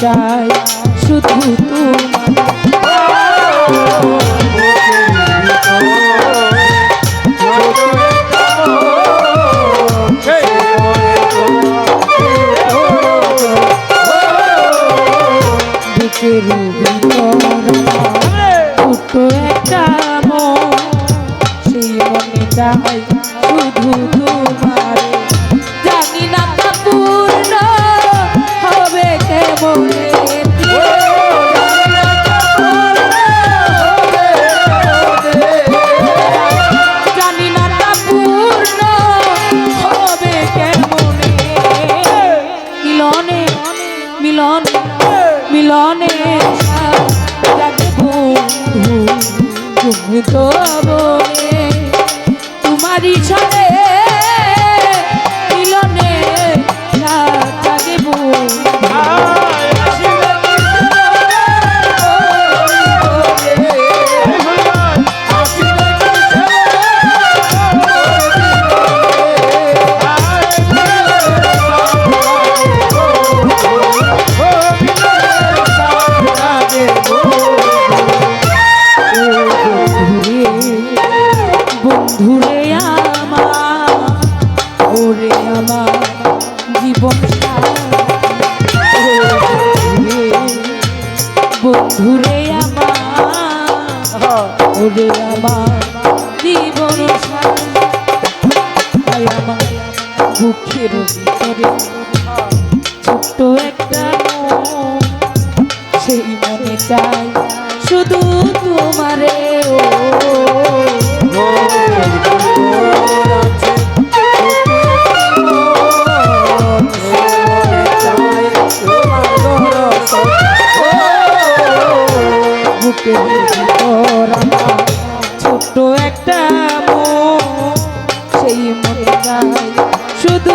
চাই শুধু ছোট হ্যাঁ। একটা মন সেই মনে চাই। হবে আমার জীবন তাই আমার বুকের ছোট্ট একটা সেই মনে চাই শুধু তোমারে। ও শুধু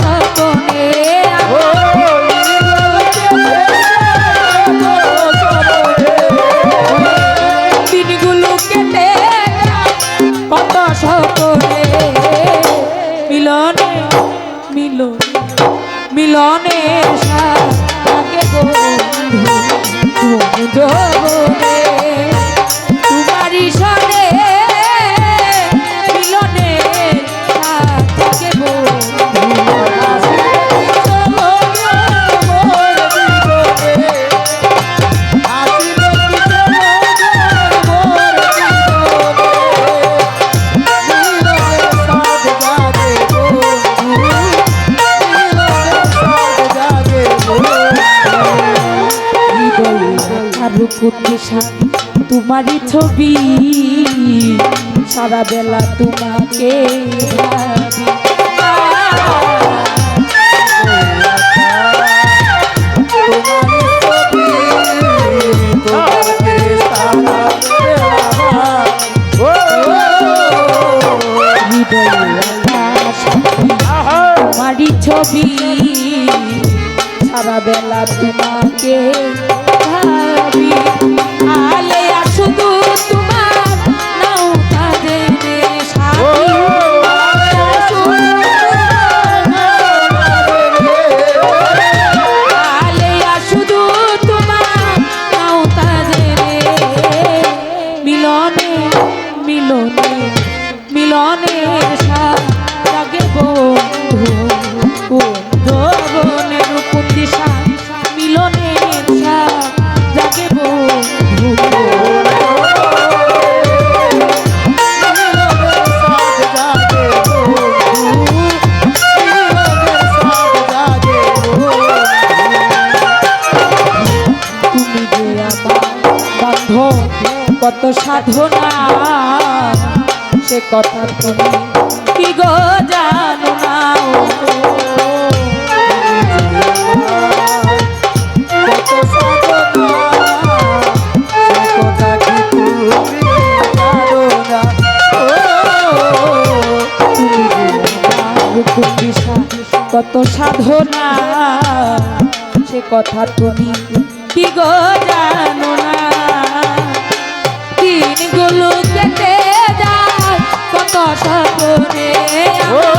সতনে তোমারই ছবি। সারা বেলা তোমাকে ছবি। কত সাধনা, সে কথা তুমি কি গো জানো না? কত সাধনা, সে কথা তুমি কি গো জানো না? দিনগুলো কেটে যায় কত সাগরে আমার